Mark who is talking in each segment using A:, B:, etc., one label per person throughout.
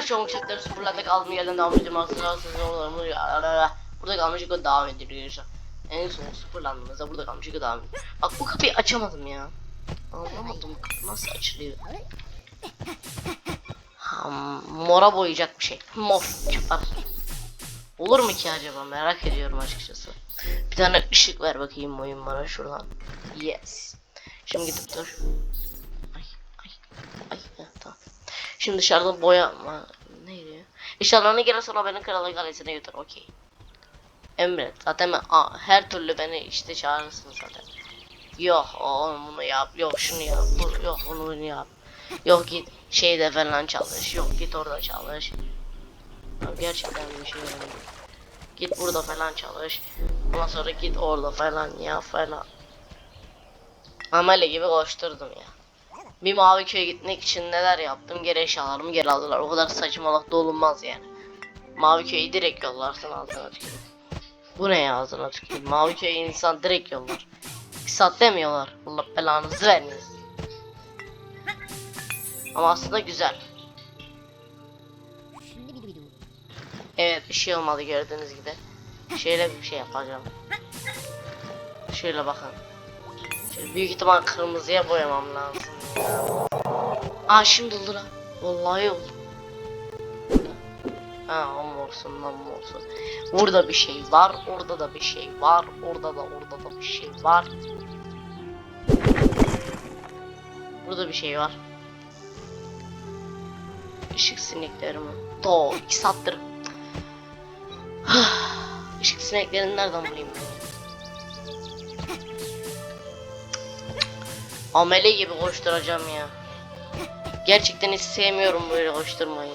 A: Her şey uçakları sıfırladık aldım geldim devam ediyorum. Aslında sizin oğullarımı Burada devam ediyor En son sıfırlandığımızda burada kalmış o devam ediyor. Bak bu kapıyı açamadım ya. Anlamadım nasıl açılıyor? Ha, Mora boyayacak bir şey. Mor çıpar Olur mu ki acaba? Merak ediyorum açıkçası. Bir tane ışık ver bakayım oyun bana şuradan. Yes. Şimdi gidip dur Şimdi dışarıda boyama neydi ya? İnşallah gelen sonra beni kralın kalesine götür okey. Emret zaten ben, aa, her türlü beni işte çağırırsın zaten. Yok o bunu yap yok şunu yap bu, yok bunu bunu yap. Yok git şeyde falan çalış yok git orada çalış. Abi gerçekten bir şey yani. Git burada falan çalış. Ondan sonra git orada falan ya falan. Amele gibi koşturdum ya. Bir mavi köye gitmek için neler yaptım geri eşyalarımı geri aldılar. O kadar saçmalık da olunmaz yani. Mavi köyü direkt yollarsın ağzına tükürüm. Bu ne ya ağzına tükürüm. Mavi köyü insan direkt yollar. Saat demiyorlar. Allah belanızı vermesin. Ama aslında güzel. Evet bir şey olmadı gördüğünüz gibi. Şöyle bir şey yapacağım. Şöyle bakın. Şöyle büyük ihtimal kırmızıya boyamam lazım. Aa şimdi oldu lan. Vallahi oldu. Ha morsun lan morsun. Burada bir şey var, orada da bir şey var, orada da orada da bir şey var. Burada bir şey var. Işık sinekleri mi? Do, iki saattir. Işık sineklerini nereden bulayım ben? Amele gibi koşturacağım ya. Gerçekten hiç sevmiyorum böyle koşturmayı.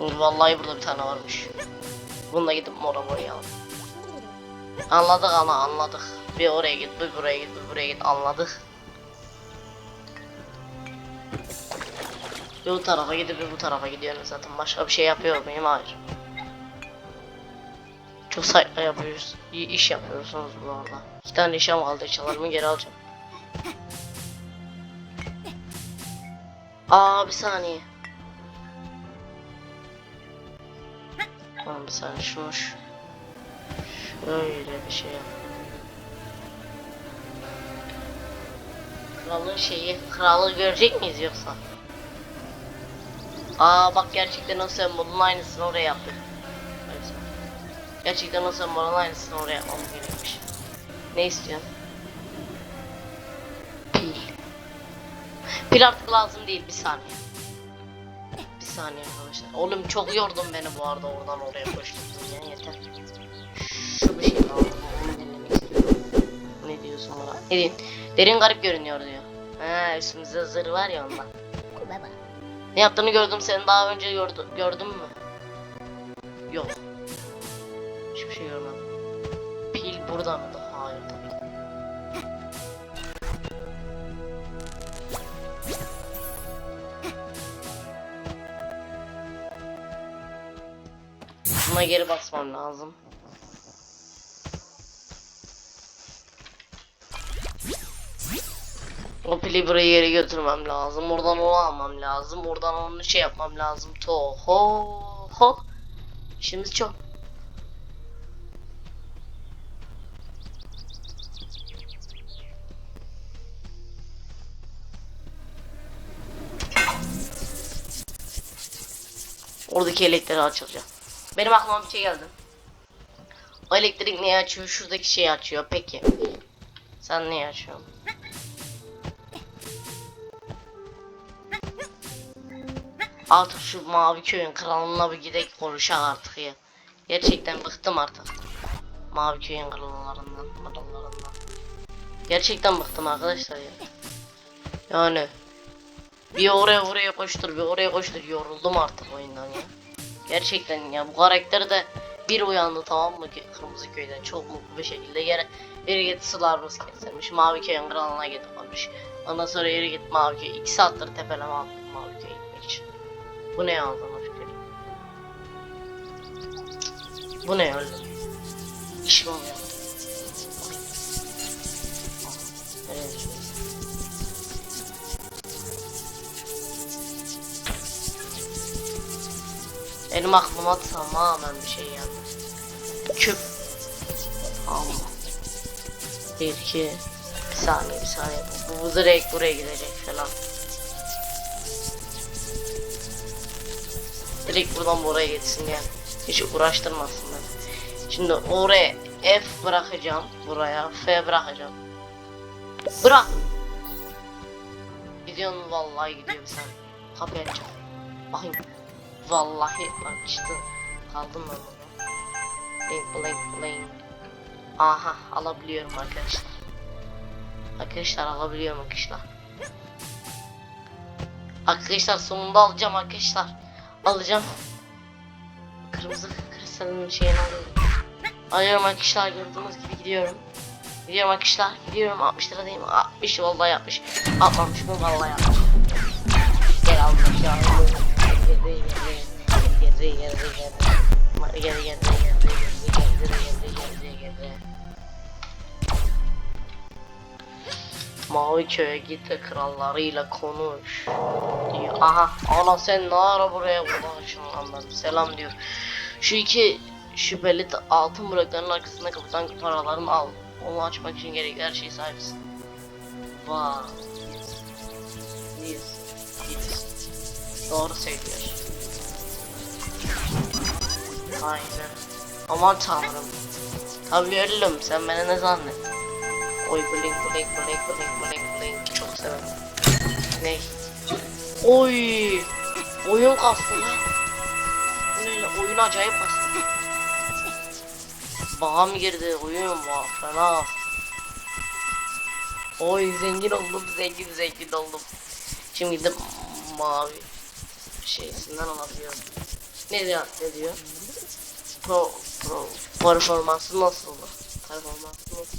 A: Vallahi burada bir tane varmış. Bununla gidip mora boyayalım. Anladık ana anladık. Bir oraya git, bir buraya git, bir buraya git anladık. Bir bu tarafa gidip bir bu tarafa gidiyorum zaten. Başka bir şey yapıyor muyum? Hayır. Çok sayfa yapıyoruz. İyi iş yapıyorsunuz bu arada. İki tane işim kaldı. Eşyalarımı geri alacağım. Aa bir saniye. Tamam bir saniye şunu şu- şöyle bir şey yap. Kralın şeyi, kralı görecek miyiz yoksa? Aa bak gerçekten o sembolün aynısını oraya yaptık. Gerçekten o sembolün aynısını oraya yapmamız gerekmiş. Ne istiyorsun? Pil. Pil artık lazım değil bir saniye. Bir saniye arkadaşlar. Oğlum çok yordun beni bu arada oradan oraya koşturdun yeter. Şu bir şey. Onu istiyorum. Ne diyorsun bana? Derin. Derin garip görünüyor diyor. He üstümüzde zırh var ya ondan. Ne yaptığını gördüm seni daha önce gördüm, gördün mü? Yok. Görmedim. Pil burada mıydı? Hayır tabii. ki. Buna geri basmam lazım. O pili buraya geri götürmem lazım. Oradan onu almam lazım. Oradan onu şey yapmam lazım. To ho ho. İşimiz çok. Oradaki elektriği açılacak. Benim aklıma bir şey geldi. O elektrik neyi açıyor? Şuradaki şeyi açıyor. Peki. Sen neyi açıyorsun? Artık şu mavi köyün kralına bir gidek konuşak artık ya. Gerçekten bıktım artık. Mavi köyün krallarından, krallarından. Gerçekten bıktım arkadaşlar ya. Yani bir oraya oraya koştur, bir oraya koştur. Yoruldum artık oyundan ya. Gerçekten ya bu karakter de bir uyandı tamam mı Kırmızı Köy'den çok mutlu bir şekilde yere yere git sularımız kesilmiş. Mavi Köy'ün kralına gitmemiş. Ondan sonra yere git Mavi Köy. 2 saattir tepeleme aldım Mavi Köy'e gitmek için. Bu ne ağzına tüküreyim. Bu ne öyle? İşim olmuyor. Benim aklıma tamamen bir şey geldi. Küp. Allah. Bir iki. Bir saniye bir saniye. Bu, bu direkt buraya gidecek falan. Direkt buradan buraya gitsin yani. Hiç uğraştırmasın beni. Şimdi oraya F bırakacağım. Buraya F bırakacağım. Bırak. Gidiyorsun vallahi gidiyor sen. Kapıyı açacağım. Bakayım. Vallahi açtı. Kaldım ben burada. Blink blink blink. Aha alabiliyorum arkadaşlar. Arkadaşlar alabiliyorum arkadaşlar. Arkadaşlar sonunda alacağım arkadaşlar. Alacağım. Kırmızı kristalin şeyini alıyorum. Alıyorum arkadaşlar gördüğünüz gibi gidiyorum. Gidiyorum arkadaşlar. Gidiyorum 60 lira değil mi? 60 vallahi yapmış. Atmamış mı vallahi yapmış. Gel almış ya. Mavi köye git de krallarıyla konuş diyor. Aha ana sen ne ara buraya bulaşın anladım selam diyor. Şu iki şüpheli altın blokların arkasında kapatan paralarını al. Onu açmak için gerekli her şeye sahipsin. Vay. Yes. Doğru söylüyor. Aynen. Aman tanrım. Tabii ölüm sen beni ne zannet? Oy blink blink blink blink blink blink çok severim. Ne? Oy! Oyun kastı lan? Oyun acayip kastı. Bağa mı girdi? Oyun var. Fena. Oy zengin oldum zengin zengin oldum. Şimdi gidip mavi şeysinden alabiliyorum. Ne diyor? Ne diyor? Pro, pro, performansı nasıldı? Performansı nasıl?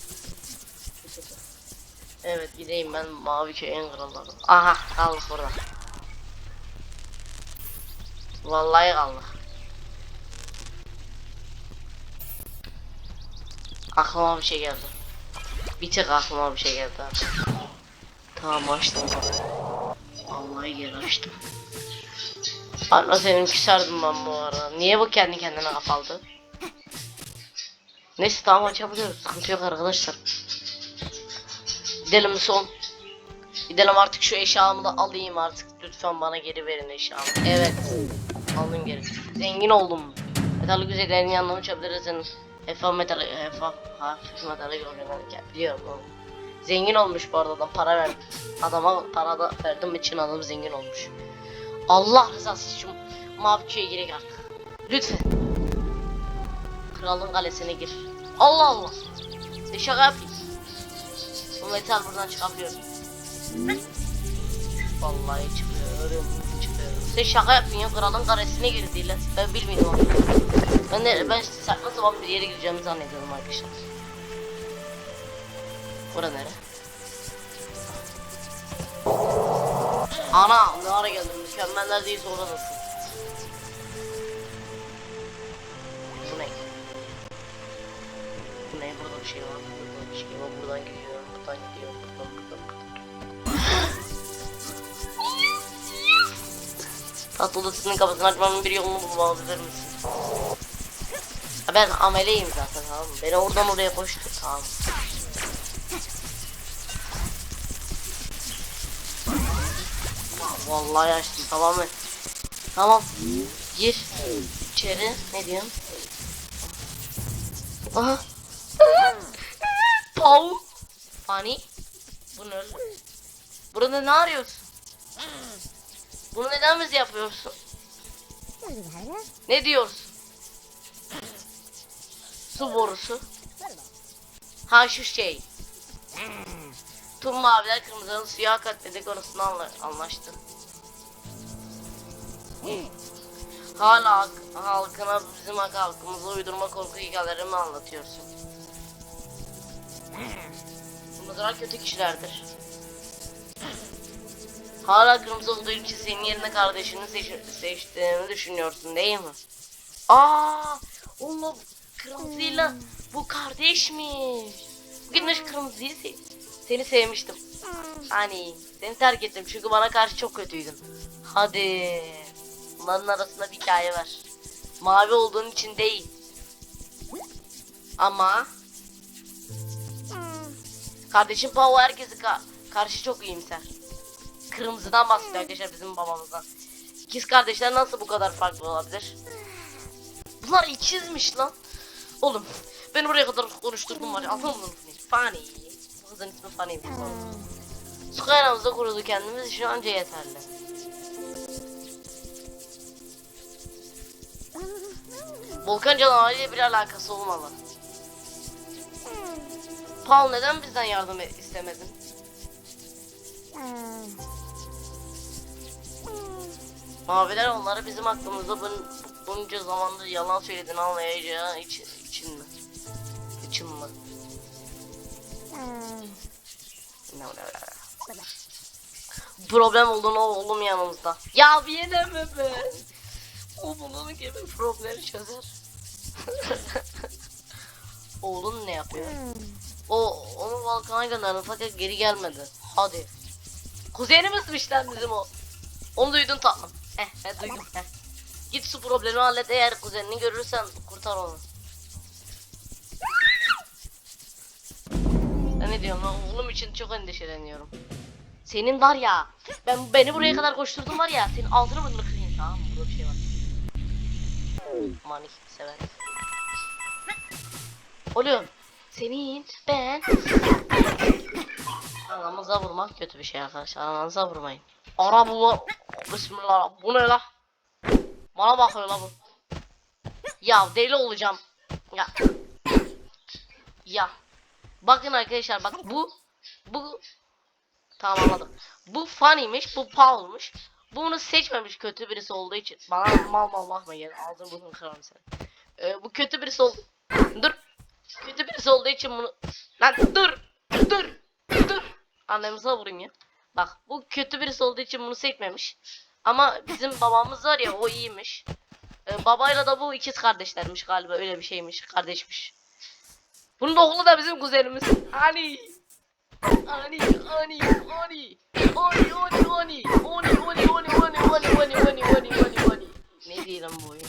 A: Evet gideyim ben mavi köyün kralları. Aha kaldık burada. Vallahi kaldık. Aklıma bir şey geldi. Bir tek aklıma bir şey geldi abi. Tamam açtım. Vallahi geri açtım. Anla senin küserdim ben bu arada. Niye bu kendi kendine kapalı? Neyse tamam açabiliyoruz. Sıkıntı yok arkadaşlar. Gidelim son. Gidelim artık şu eşyamı da alayım artık. Lütfen bana geri verin eşyamı. Evet. Aldım geri. Zengin oldum. Metal güzellerin yanına uçabilirsin. Efa metal, Efa hafif metali görüyorum. Biliyorum oğlum. Zengin olmuş bu arada adam para verdim. Adama para da verdim için adam zengin olmuş. Allah rızası için mavi köye girek artık. Lütfen. Kralın kalesine gir. Allah Allah. Ne şaka yapayım. Bu metal buradan çıkabiliyor. Vallahi çıkıyorum, çıkıyorum. Sen şaka yapıyorsun ya kralın karesine girdiler. Ben bilmiyorum. Ben de ben saçma sapan bir yere gideceğimi zannediyorum arkadaşlar. Bura nere? Ana ne ara geldim mükemmeller değilse oradasın. Bu ne? Bu ne? Burada bir şey var. Burada bir şey var. Buradan gidiyor. Buradan gidiyor. Buradan buradan buradan. Tatlı odasının kapısını açmanın bir yolunu bulabilir misin? Ben ameleyim zaten tamam mı? Beni oradan oraya koştu tamam. Vallahi açtım tamam mı? Tamam. Gir. İçeri. Ne diyorsun? Aha. Pau. Fani. Bu ne? Burada ne arıyorsun? Bunu neden bize yapıyorsun? Ne diyorsun? Su borusu. Ha şu şey. Tüm maviler kırmızının suya katledik orasını anla anlaştı. Hala halk- halkına bizim halkımıza uydurma korku hikayeleri mi anlatıyorsun? Bunlar kötü kişilerdir. Hala kırmızı olduğu için senin yerine kardeşini seç seçtiğini düşünüyorsun değil mi? Aa, onunla kırmızıyla bu kardeşmiş. Gitmiş kırmızıyı sev seni sevmiştim. Hani seni terk ettim çünkü bana karşı çok kötüydün. Hadi. Bunların arasında bir hikaye var. Mavi olduğun için değil. Ama kardeşim Pao herkesi ka- karşı çok iyimser. Kırmızıdan bahsediyor arkadaşlar bizim babamızdan. İkiz kardeşler nasıl bu kadar farklı olabilir? Bunlar ikizmiş lan. Oğlum beni buraya kadar konuşturdun var. Anladın mı? Fanny. Bu kızın ismi Fanny'ymiş. Su kaynağımızda kurudu kendimiz için anca yeterli. Volkan canavarıyla bir alakası olmalı. Paul neden bizden yardım e- istemedin? Maviler onları bizim hakkımızda bun, bunca zamandır yalan söylediğini anlayacağı için, için mi? İçin mi? Ne, ne, ne. Problem olduğunu oğlum yanımızda. Ya bir yine mi be? O bunun gibi problemi çözer. Oğlun ne yapıyor? O onu Balkan'a gönderdi fakat geri gelmedi. Hadi. Kuzenimizmiş lan bizim o. Onu duydun tatlım. Eh, eh duydum. Eh. Git su problemi hallet eğer kuzenini görürsen kurtar onu. Ben ne diyorum lan oğlum için çok endişeleniyorum. Senin var ya ben beni buraya kadar koşturdun var ya senin altını burnunu Manik sever. Oluyor. Senin ben Anamıza vurmak kötü bir şey arkadaşlar. Ananıza vurmayın. Ara bu Bismillah. Bu ne la? Bana bakıyor la bu. Ya deli olacağım. Ya. Ya. Bakın arkadaşlar bak bu bu Tamam anladım. Bu Fanny'miş, bu Paul'muş. Bunu seçmemiş kötü birisi olduğu için. Bana mal mal bakma gel. Ağzını burnunu kırarım seni. Ee, bu kötü birisi oldu. Dur. Kötü birisi olduğu için bunu... Lan dur. Dur. Dur. Annemize vurayım ya. Bak bu kötü birisi olduğu için bunu seçmemiş. Ama bizim babamız var ya o iyiymiş. Ee, babayla da bu ikiz kardeşlermiş galiba öyle bir şeymiş. Kardeşmiş. Bunun oğlu da bizim kuzenimiz. Hani. Ani, ani, ani. Ani, ani, ani. Ani, ani, ani, ani, ani, ani, ani, ani, ani, ani. Ne diyelim bu oyun?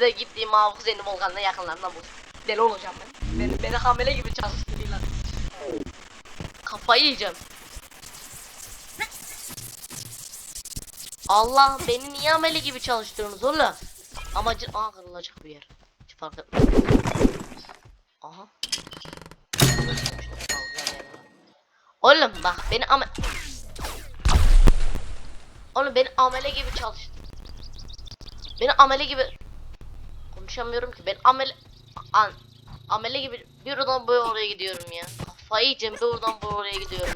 A: De gittiğim mavi kuzenim Volkan'la yakınlarına bul. Deli olacağım ben. Beni, beni hamile gibi çalıştırıyorlar. Kafayı yiyeceğim. Allah beni niye amele gibi çalıştırıyorsunuz oğlum? Amacı aa kırılacak bir yer. Hiç fark etmez. Aha. Oğlum bak beni ame... Oğlum beni amele gibi çalıştı. Beni amele gibi... Konuşamıyorum ki ben amele... An... Amele gibi bir oradan böyle oraya gidiyorum ya. Kafayı yiyeceğim bir oradan böyle oraya gidiyorum.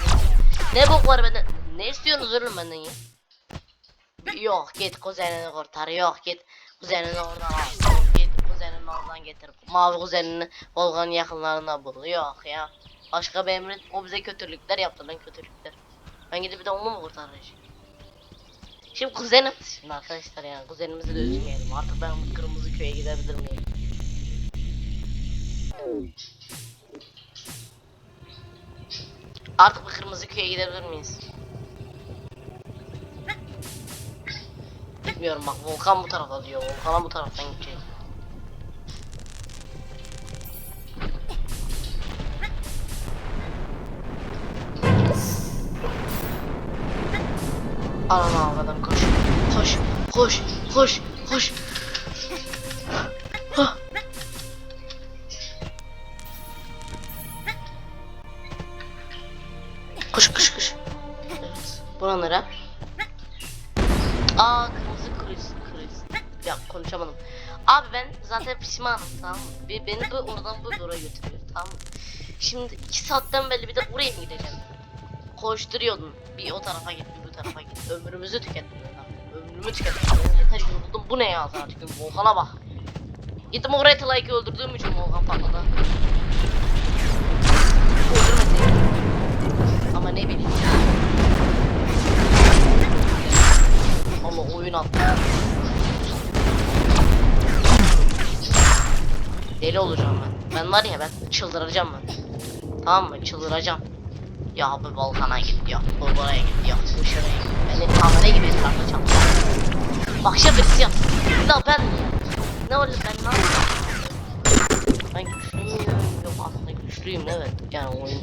A: Ne bok var benden? Ne istiyorsunuz oğlum benden ya? Yok git kuzenini kurtar yok git kuzenini oradan al. Git kuzenini oradan getir. Mavi kuzenini Volkan'ın yakınlarına bul. Yok ya. Başka bir emrin o bize kötülükler yaptı lan kötülükler. Ben gidip bir de onu mu kurtaracağım? Şimdi kuzenim. Şimdi arkadaşlar yani kuzenimizi de üzmeyelim. Artık ben bu kırmızı köye gidebilir miyim? Artık bu kırmızı köye gidebilir miyiz? Bilmiyorum bak Volkan bu tarafa diyor. Volkan'a bu taraftan gideceğiz. Koş. Koş. Koş. Hah. Koş koş koş. Evet. Buna nere? Aa kırmızı kriz kriz. Ya konuşamadım. Abi ben zaten pişmanım tamam mı? Bir, beni bu oradan bu oraya götürüyor tamam mı? Şimdi iki saatten belli bir de oraya mı gideceğim? Koşturuyordun. Bir o tarafa git bir bu tarafa git. Ömrümüzü tükettin. Ben yeter yoruldum. Bu ne ya zaten? Volkan'a bak. Gittim oraya Tılay'ı öldürdüğüm için Volkan patladı. Ama ne bileyim. Ama oyun attı. Deli olacağım ben. Ben var ya ben çıldıracağım ben. Tamam mı? Çıldıracağım. Ya bu Balkan'a git ya. Bu buraya git ya. Bu şuraya git. Beni kamera gibi tartacağım. Akşam birisi yap. Ne ben ne oldu ben ne yapayım? Ben güçlüyüm. Yok aslında güçlüyüm evet. Yani oyun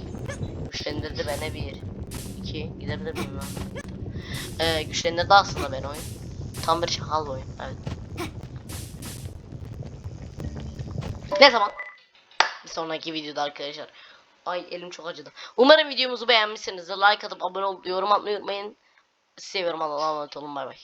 A: güçlendirdi beni bir. iki gidebilir miyim lan? Ee, güçlendirdi aslında ben oyun. Tam bir şakal oyun evet. Ne zaman? Bir sonraki videoda arkadaşlar. Ay elim çok acıdı. Umarım videomuzu beğenmişsinizdir. Like atıp abone olup yorum atmayı unutmayın. Seviyorum Allah'a emanet olun bay bay.